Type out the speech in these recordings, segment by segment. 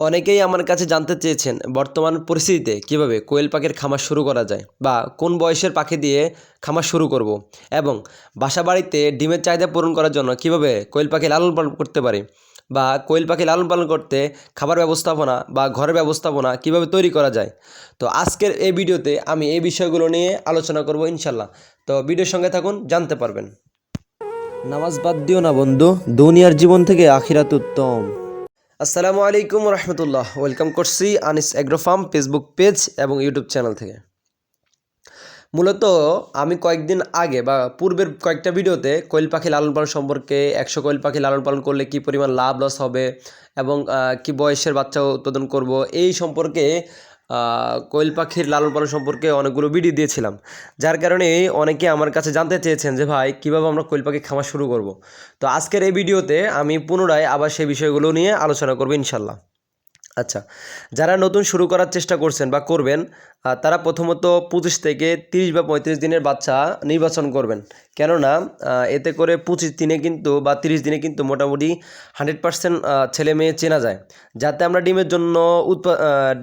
অনেকেই আমার কাছে জানতে চেয়েছেন বর্তমান পরিস্থিতিতে কীভাবে কোয়েল পাখির খামার শুরু করা যায় বা কোন বয়সের পাখি দিয়ে খামার শুরু করব এবং বাসা বাড়িতে ডিমের চাহিদা পূরণ করার জন্য কীভাবে কোয়েল পাখি লালন পালন করতে পারি বা কোয়েল পাখি লালন পালন করতে খাবার ব্যবস্থাপনা বা ঘরের ব্যবস্থাপনা কীভাবে তৈরি করা যায়। তো আজকের এই ভিডিওতে আমি এই বিষয়গুলো নিয়ে আলোচনা করব ইনশাল্লাহ তো ভিডিওর সঙ্গে থাকুন, জানতে পারবেন। নামাজ বাদ দিও না বন্ধু, দুনিয়ার জীবন থেকে আখিরাত উত্তম। আসসালামু আলাইকুম রহমতুল্লাহ। ওয়েলকাম করছি আনিস অ্যাগ্রোফার্ম ফেসবুক পেজ এবং ইউটিউব চ্যানেল থেকে। মূলত আমি কয়েকদিন আগে বা পূর্বের কয়েকটা ভিডিওতে কোয়েল পাখি লালন পালন সম্পর্কে, একশো কোয়েল পাখি লালন পালন করলে কি পরিমাণ লাভ লস হবে এবং কি বয়সের বাচ্চা উৎপাদন করব, এই সম্পর্কে কোয়েল পাখির লালন পালন সম্পর্কে অনেকগুলো ভিডিও দিয়েছিলাম। যার কারণে অনেকে আমার কাছে জানতে চেয়েছেন যে, ভাই, কীভাবে আমরা কোয়েল পাখি খামার শুরু করব? তো আজকের এই ভিডিওতে আমি পুনরায় আবার সেই বিষয়গুলো নিয়ে আলোচনা করব ইনশাল্লাহ। আচ্ছা যারা নতুন শুরু করার চেষ্টা করছেন বা করবেন তারা প্রথমত পঁচিশ থেকে তিরিশ বা পঁয়ত্রিশ দিনের বাচ্চা নির্বাচন করবেন। কেননা এতে করে পঁচিশ দিনে কিন্তু বা তিরিশ দিনে কিন্তু মোটামুটি হান্ড্রেড পার্সেন্ট ছেলে মেয়ে চেনা যায়। যাতে আমরা ডিমের জন্য উৎপা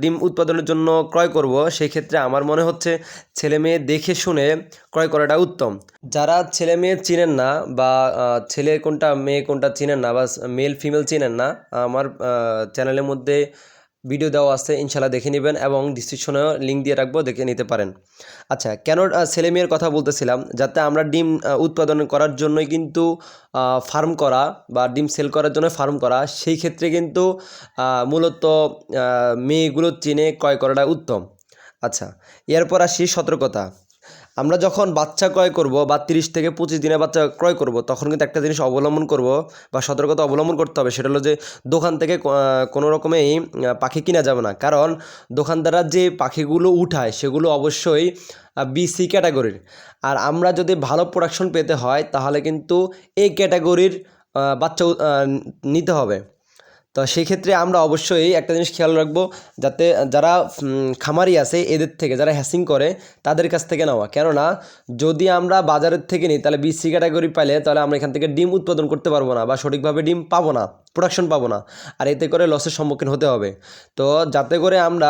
ডিম উৎপাদনের জন্য ক্রয় করব সেই ক্ষেত্রে আমার মনে হচ্ছে ছেলে মেয়ে দেখে শুনে ক্রয় করাটা উত্তম। যারা ছেলে মেয়ে চিনেন না বা ছেলে কোনটা, মেয়ে কোনটা চিনেন না বা, মেল ফিমেল চিনেন না, আমার চ্যানেলের মধ্যে ভিডিও দেওয়া আছে ইনশাল্লাহ দেখে নেবেন এবং ডিসক্রিপশনেও লিঙ্ক দিয়ে রাখব, দেখে নিতে পারেন। আচ্ছা কেন ছেলে মেয়ের কথা বলতেছিলাম? যাতে আমরা ডিম উৎপাদন করার জন্যই কিন্তু ফার্ম করা বা ডিম সেল করার জন্য ফার্ম করা, সেই ক্ষেত্রে কিন্তু মূলত মেয়েগুলো চিনে ক্রয় করাটা উত্তম। আচ্ছা এরপর আসি সতর্কতা। আমরা যখন বাচ্চা ক্রয় করব বা তিরিশ থেকে পঁচিশ দিনের বাচ্চা ক্রয় করব, তখন কিন্তু একটা জিনিস অবলম্বন করব বা সতর্কতা অবলম্বন করতে হবে। সেটা হলো যে, দোকান থেকে কোনো রকমেই পাখি কিনা যাবে না। কারণ দোকানদাররা যে পাখিগুলো উঠায়, সেগুলো অবশ্যই বিসি ক্যাটাগরির আর আমরা যদি ভালো প্রোডাকশন পেতে হয়, তাহলে কিন্তু এই ক্যাটাগরির বাচ্চা নিতে হবে। তো সেই ক্ষেত্রে আমরা অবশ্যই একটা জিনিস খেয়াল রাখব যাতে যারা খামারি আছে এদের থেকে, যারা হ্যাসিং করে, তাদের কাছ থেকে নেওয়া। কেননা যদি আমরা বাজারের থেকে নিই, তাহলে বিসি ক্যাটাগরি পাইলে তাহলে আমরা এখান থেকে ডিম উৎপাদন করতে পারব না বা সঠিকভাবে ডিম পাবো না প্রোডাকশন পাবো না। আর এতে করে লসের সম্মুখীন হতে হবে। তো যাতে করে আমরা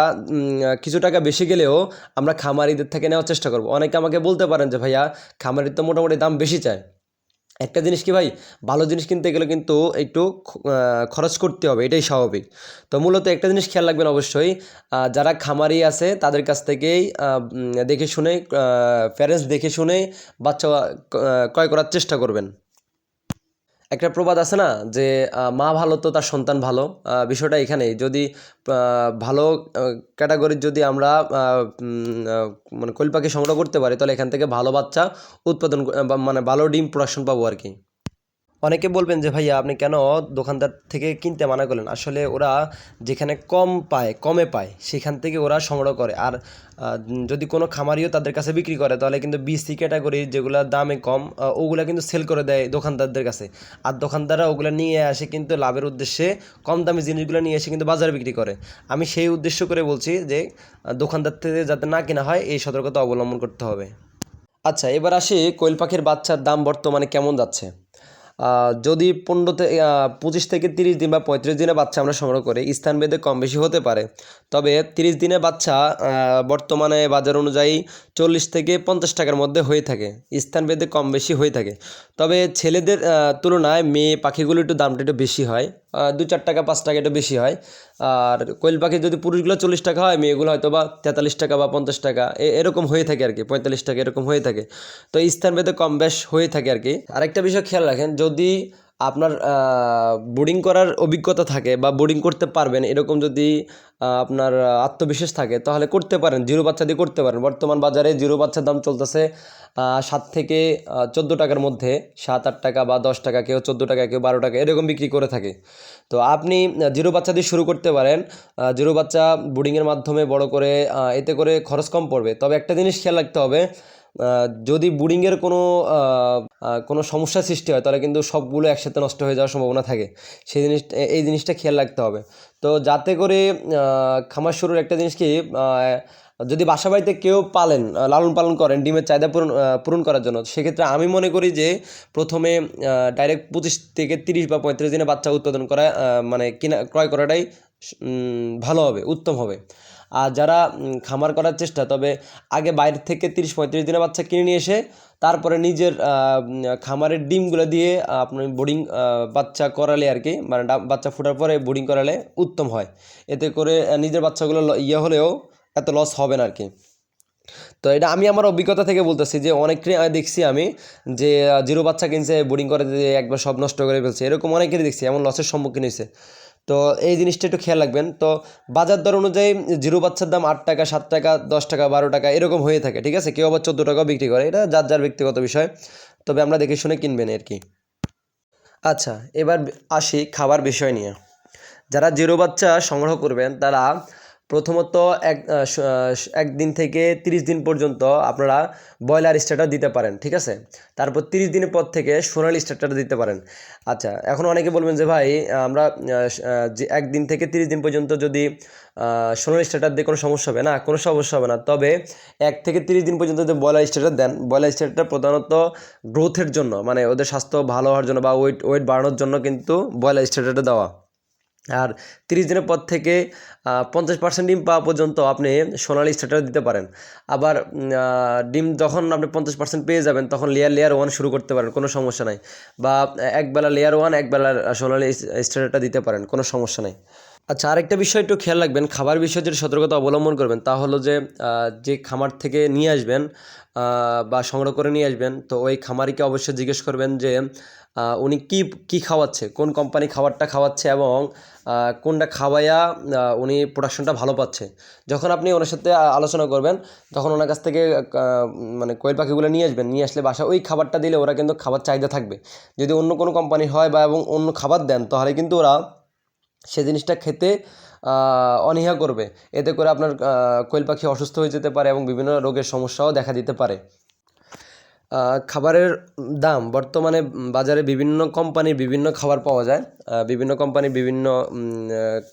কিছু টাকা বেশি গেলেও আমরা খামারিদের থেকে নেওয়ার চেষ্টা করব। অনেকে আমাকে বলতে পারেন যে, ভাইয়া, খামারির তো মোটামুটি দাম বেশি চায়। একটা জিনিস কি ভাই? ভালো জিনিস কিনতে গেলে কিন্তু একটু খরচ করতে হবে, এটাই স্বাভাবিক। তো মূলত একটা জিনিস খেয়াল রাখবেন অবশ্যই যারা খামারি আছে তাদের কাছ থেকেই দেখে শুনে প্যারেন্টস দেখে শুনে বাচ্চা ক্রয় করার চেষ্টা করবেন। একটা প্রবাদ আছে না যে মা ভালো তো তার সন্তান ভালো। বিষয়টা এখানেই। যদি ভালো ক্যাটাগরির যদি আমরা মানে কোয়েল পাখি সংগ্রহ করতে পারি, তাহলে এখান থেকে ভালো বাচ্চা উৎপাদন মানে ভালো ডিম প্রোডাকশন পাবো আর কি। অনেকে বলবেন যে, ভাইয়া, আপনি কেন দোকানদার থেকে কিনতে মানা করলেন? আসলে ওরা যেখানে কম পায়, কমে পায়, সেখান থেকে ওরা সংগ্রহ করে। আর যদি কোনো খামারিও তাদের কাছে বিক্রি করে, তাহলে কিন্তু বিসি ক্যাটাগরি যেগুলো দামে কম ওগুলা কিন্তু সেল করে দেয় দোকানদারদের কাছে। আর দোকানদাররা ওগুলো নিয়ে আসে কিন্তু লাভের উদ্দেশ্যে কম দামি জিনিসগুলো নিয়ে এসে কিন্তু বাজারে বিক্রি করে। আমি সেই উদ্দেশ্য করে বলছি যে, দোকানদার থেকে যাতে না কেনা হয়, এই সতর্কতা অবলম্বন করতে হবে। আচ্ছা এবার আসি কোয়েল পাখির বাচ্চার দাম বর্তমানে কেমন যাচ্ছে? যদি পনেরো থেকে পঁচিশ থেকে তিরিশ দিন বা পঁয়ত্রিশ দিনে বাচ্চা আমরা সংগ্রহ করি স্থানভেদে কম বেশি হতে পারে। তবে তিরিশ দিনে বাচ্চা বর্তমানে বাজার অনুযায়ী চল্লিশ থেকে পঞ্চাশ টাকার মধ্যে হয়ে থাকে স্থানভেদে কম বেশি হয়ে থাকে। তবে ছেলেদের তুলনায় মেয়ে পাখিগুলো একটু দামটা একটু বেশি হয়। দু চার টাকা, পাঁচ টাকা একটু বেশি হয়। আর কোয়েল পাখি যদি পুরুষগুলো চল্লিশ টাকা হয়, মেয়েগুলো হয়তো বা তেতাল্লিশ টাকা বা পঞ্চাশ টাকা এরকম হয়ে থাকে আর কি, পঁয়তাল্লিশ টাকা এরকম হয়ে থাকে। তো স্থান ভেদে কম বেশ হয়ে থাকে আর কি। আরেকটা বিষয় খেয়াল রাখেন, যদি আপনার বোর্ডিং করার অভিজ্ঞতা থাকে বা বোর্ডিং করতে পারবেন, এরকম যদি আপনার আত্মবিশ্বাস থাকে, তাহলে করতে পারেন, জিরো বাচ্চা দিয়ে করতে পারেন। বর্তমান বাজারে জিরো বাচ্চার দাম চলতেছে সাত থেকে চোদ্দ টাকার মধ্যে, সাত, আট টাকা বা দশ টাকা, কেউ চোদ্দ টাকা, কেউ বারো টাকা, এরকম বিক্রি করে থাকে। তো আপনি জিরো বাচ্চা দিয়ে শুরু করতে পারেন জিরো বাচ্চা বোর্ডিংয়ের মাধ্যমে বড় করে এতে করে খরচ কম পড়বে। তবে একটা জিনিস খেয়াল রাখতে হবে যদি বুডিংয়ের কোনো কোনো সমস্যা সৃষ্টি হয়, তাহলে কিন্তু সবগুলো একসাথে নষ্ট হয়ে যাওয়ার সম্ভাবনা থাকে। সেই জিনিস, এই জিনিসটা খেয়াল রাখতে হবে। তো যাতে করে খামার শুরুর একটা জিনিস কি যদি বাসা বাড়িতে কেউ পালেন লালন পালন করেন, ডিমের চাহিদা পূরণ পূরণ করার জন্য, সেক্ষেত্রে আমি মনে করি যে প্রথমে ডাইরেক্ট পঁচিশ থেকে তিরিশ বা পঁয়ত্রিশ দিনে বাচ্চা উৎপাদন করা মানে কিনা, ক্রয় করাটাই ভালো হবে, উত্তম হবে। আর যারা খামার করার চেষ্টা, তবে আগে বাইরে থেকে তিরিশ পঁয়ত্রিশ দিনের বাচ্চা কিনে নিয়ে এসে তারপরে নিজের খামারের ডিমগুলো দিয়ে আপনি বোর্ডিং বাচ্চা করালে আর কি মানে বাচ্চা ফোটার পরে বোর্ডিং করালে উত্তম হয়। এতে করে নিজের বাচ্চাগুলো ইয়ে হলেও এত লস হবে না আর কি। তো এটা আমি আমার অভিজ্ঞতা থেকে বলতেছি যে আমি দেখছি আমি যে জিরো বাচ্চা কিনছে, বোর্ডিং করে দিয়ে একবার সব নষ্ট করে ফেলছে, এরকম অনেকেরই দেখছি, এমন লসের সম্মুখীন হয়েছে। তো এই জিনিসটা একটু খেয়াল রাখবেন। তো বাজার দর অনুযায়ী জিরো বাচ্চার দাম আট টাকা, সাত টাকা, দশ টাকা, বারো টাকা এরকম হয়ে থাকে, ঠিক আছে? কেউ আবার চোদ্দ টাকাও বিক্রি করে। এটা যার যার ব্যক্তিগত বিষয়। তবে আমরা দেখে শুনে কিনবেন আর কি। আচ্ছা এবার আসি খাবার বিষয় নিয়ে। যারা জিরো বাচ্চা সংগ্রহ করবেন, তারা প্রথমত এক একদিন থেকে তিরিশ দিন পর্যন্ত আপনারা ব্রয়লার স্টার্টার দিতে পারেন, ঠিক আছে? তারপর তিরিশ দিনের পর থেকে সোনালি স্টার্টার দিতে পারেন। আচ্ছা এখন অনেকে বলবেন যে ভাই, আমরা যে একদিন থেকে তিরিশ দিন পর্যন্ত যদি সোনালি স্টার্টার দিয়ে কোনো সমস্যা হবে না, কোনো সমস্যা হবে না, তবে এক থেকে তিরিশ দিন পর্যন্ত যদি ব্রয়লার স্টার্টার দেন, ব্রয়লার স্টার্টার প্রধানত গ্রোথের জন্য মানে ওদের স্বাস্থ্য ভালো হওয়ার জন্য বা ওয়েট ওয়েট বাড়ানোর জন্য কিন্তু ব্রয়লার স্টার্টারটা দেওয়া। আর তিরিশ দিনের পর থেকে পঞ্চাশ পার্সেন্ট ডিম পাওয়া পর্যন্ত আপনি সোনালি স্টার্টার দিতে পারেন। আবার ডিম যখন আপনি পঞ্চাশ পার্সেন্ট পেয়ে যাবেন, তখন লেয়ার লেয়ার ওয়ান শুরু করতে পারেন, কোনো সমস্যা নাই। বা, একবেলা লেয়ার ওয়ান একবেলা সোনালি স্টার্টারটা দিতে পারেন, কোনো সমস্যা নাই। আচ্ছা আরেকটা বিষয় একটু খেয়াল রাখবেন, খাবার বিষয়ে যে সতর্কতা অবলম্বন করবেন, তা হলো যে যে খামার থেকে নিয়ে আসবেন বা সংগ্রহ করে নিয়ে আসবেন, তো ওই খামারিকে অবশ্যই জিজ্ঞেস করবেন যে উনি কি কি খাওয়াচ্ছে, কোন কোম্পানি খাবারটা খাওয়াচ্ছে এবং কোনটা খাওয়াইয়া উনি প্রোডাকশনটা ভালো পাচ্ছে। যখন আপনি ওনার সাথে আলোচনা করবেন তখন ওনার কাছ থেকে মানে কোয়েল পাখিগুলো নিয়ে আসবেন, নিয়ে আসলে বাসা ওই খাবারটা দিলে ওরা কিন্তু খাবার চাহিদা থাকবে। যদি অন্য কোনো কোম্পানি হয় বা এবং অন্য খাবার দেন, তাহলে কিন্তু ওরা সে জিনিসটা খেতে অনীহা করবে। এতে করে আপনার কোয়েল পাখি অসুস্থ হয়ে যেতে পারে এবং বিভিন্ন রোগের সমস্যাও দেখা দিতে পারে। খাবারের দাম বর্তমানে বাজারে বিভিন্ন কোম্পানির বিভিন্ন খাবার পাওয়া যায়। বিভিন্ন কোম্পানির বিভিন্ন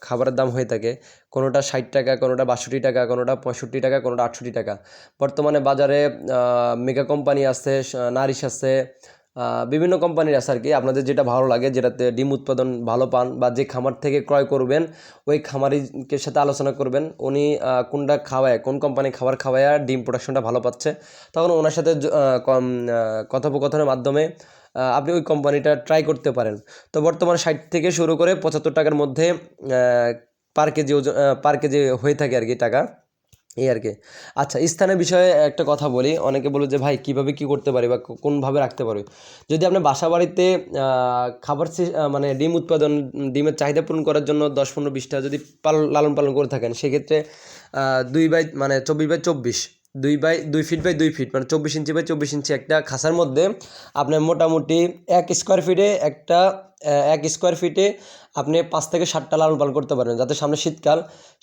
খাবারের দাম হয়ে থাকে। কোনোটা ষাট টাকা, কোনোটা বাষট্টি টাকা, কোনোটা পঁয়ষট্টি টাকা, কোনোটা আটষট্টি টাকা। বর্তমানে বাজারে মেগা কোম্পানি আছে নারিশ আছে বিভিন্ন কোম্পানির আছে আর কি। আপনাদের যেটা ভালো লাগে, যেটাতে ডিম উৎপাদন ভালো পান বা যে খামার থেকে ক্রয় করবেন, ওই খামারিকে সাথে আলোচনা করবেন। উনি কোনটা খাওয়ায়, কোন কোম্পানি খাবার খাওয়ায় ডিম প্রোডাকশনটা ভালো পাচ্ছে। তখন ওনার সাথে কথোপকথনের মাধ্যমে আপনি ওই কোম্পানিটা ট্রাই করতে পারেন। তো বর্তমানে ষাট থেকে শুরু করে পঁচাত্তর টাকার মধ্যে পার কেজি ওজন পার কেজি হয়ে থাকে আর কি টাকা। এই আর কি। আচ্ছা স্থানের বিষয়ে একটা কথা বলি। অনেকে বলো যে, ভাই, কীভাবে কি করতে পারি বা কোনভাবে রাখতে পারি? যদি আপনার বাসা বাড়িতে খাবার মানে ডিম উৎপাদন, ডিমের চাহিদা পূরণ করার জন্য দশ পনেরো বিশটা যদি লালন পালন করে থাকেন, সেক্ষেত্রে দুই বাই মানে চব্বিশ বাই চব্বিশ দুই বাই, দুই ফিট বাই দুই ফিট মানে চব্বিশ ইঞ্চি বাই চব্বিশ ইঞ্চি একটা খাসার মধ্যে আপনার মোটামুটি এক স্কোয়ার ফিটে একটা এক স্কোয়ার ফিটে আপনি পাঁচ থেকে সাতটা লালন পালন করতে পারেন যাতে সামনে শীতকাল,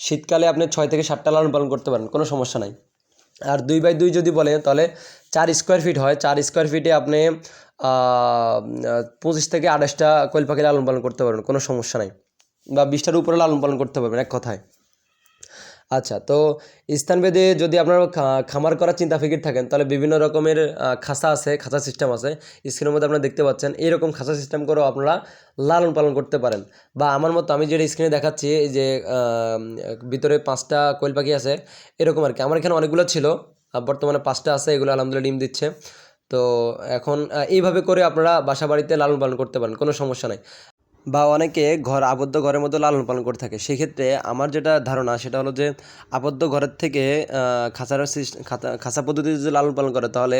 শীতকালে আপনি ছয় থেকে সাতটা লালন পালন করতে পারেন কোনো সমস্যা নাই। আর দুই বাই দুই যদি বলেন, তাহলে চার স্কোয়ার ফিট হয়। চার স্কোয়ার ফিটে আপনি পঁচিশ থেকে আঠাশটা কোয়েল পাখি লালন পালন করতে পারবেন, কোনো সমস্যা নাই। বা বিশটার উপরে লালন পালন করতে পারবেন, এক কথায়। আচ্ছা তো স্থানভেদে যদি আপনার খামার করার চিন্তা ফিকির থাকেন, তাহলে বিভিন্ন রকমের খাঁচা আছে খাঁচা সিস্টেম আছে। স্ক্রিনের মধ্যে আপনারা দেখতে পাচ্ছেন এইরকম খাঁচা সিস্টেম করেও আপনারা লালন পালন করতে পারেন। বা আমার মতো আমি যেটা স্ক্রিনে দেখাচ্ছি যে ভিতরে পাঁচটা কোয়েল পাখি আছে, এরকম আর কি আমার এখানে অনেকগুলো ছিল বর্তমানে পাঁচটা আছে, এগুলো আলহামদুলিল্লাহ ডিম দিচ্ছে। তো এখন এইভাবে করে আপনারা বাসা বাড়িতে লালন পালন করতে পারেন, কোনো সমস্যা নাই। বা অনেকে ঘর, আবদ্ধ ঘরের মধ্যে লালন পালন করে থাকে। সেক্ষেত্রে আমার যেটা ধারণা, সেটা হলো যে আবদ্ধ ঘরের থেকে খাঁচার খাঁচা পদ্ধতিতে যদি লালন পালন করে, তাহলে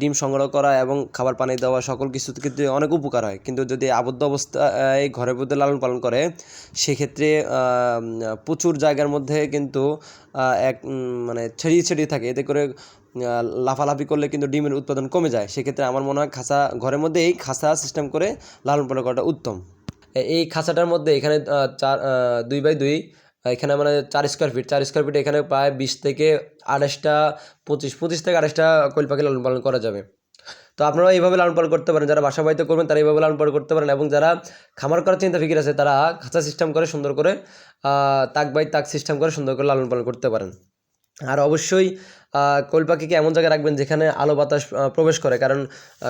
ডিম সংগ্রহ করা এবং খাবার পানি দেওয়া সকল কিছু ক্ষেত্রে অনেক উপকার হয়। কিন্তু যদি আবদ্ধ অবস্থায় ঘরের মধ্যে লালন পালন করে, সেক্ষেত্রে প্রচুর জায়গার মধ্যে কিন্তু এক মানে ছড়িয়ে ছড়িয়ে থাকে। এতে করে লাফালাফি করলে কিন্তু ডিমের উৎপাদন কমে যায়। সেক্ষেত্রে আমার মনে হয় খাঁচা ঘরের মধ্যেই খাঁচা সিস্টেম করে লালন পালন করাটা উত্তম। এই খাঁচাটার মধ্যে এখানে চার দুই বাই দুই, এখানে মানে চার স্কোয়ার ফিট চার স্কোয়ার ফিট এখানে প্রায় বিশ থেকে আড়াইশটা, পঁচিশ পঁচিশ থেকে আড়াইশটা কোয়েল পাখি লালন পালন করা যাবে। তো আপনারা এইভাবে লালন পালন করতে পারেন, যারা বাসা বাড়িতে করবেন তারা এইভাবে লালন পালন করতে পারেন এবং যারা খামার করার চিন্তা ফিকির আছে তারা খাঁচা সিস্টেম করে সুন্দর করে তাক বাই তাক সিস্টেম করে সুন্দর করে লালন পালন করতে পারেন। আর অবশ্যই কোয়েল পাখিকে এমন জায়গায় রাখবেন যেখানে আলো বাতাস প্রবেশ করে। কারণ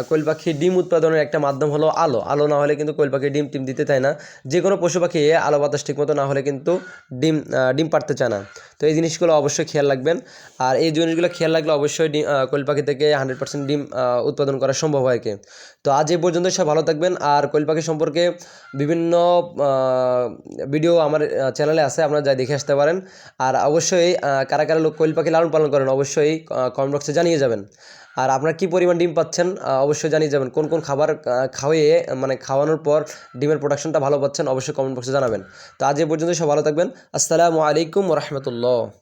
কোয়েল পাখি ডিম উৎপাদনের একটা মাধ্যম হলো আলো। আলো না হলে কিন্তু কোয়েল পাখি ডিম টিম দিতে চায় না। যে কোনো পশু পাখি আলো বাতাস ঠিকমতো না হলে কিন্তু ডিম ডিম পারতে চায় না। তো এই জিনিসগুলো অবশ্যই খেয়াল রাখবেন। আর এই জিনিসগুলো খেয়াল রাখলে অবশ্যই ডিম কোয়েল পাখি থেকে হান্ড্রেড পার্সেন্ট ডিম উৎপাদন করা সম্ভব হয় কি তো আজ এই পর্যন্ত সব ভালো থাকবেন। আর কোয়েল পাখি সম্পর্কে বিভিন্ন ভিডিও আমার চ্যানেলে আছে। আপনারা যাই দেখে আসতে পারেন। আর অবশ্যই কারা কারা লোক কোয়েল পাখি লালন পালন করেন অবশ্যই কমেন্ট বক্সে জানিয়ে যাবেন। আর আপনারা কি পরিমাণ ডিম পাচ্ছেন অবশ্যই জানিয়ে যাবেন। কোন কোন খাবার খাওয়িয়ে মানে খাওয়ানোর পর ডিমের প্রোডাকশনটা ভালো পাচ্ছেন, অবশ্যই কমেন্ট বক্সে জানাবেন। তো আজ এ পর্যন্ত সব ভালো থাকবেন। আসসালামু আলাইকুম রহমতুল্লাহ।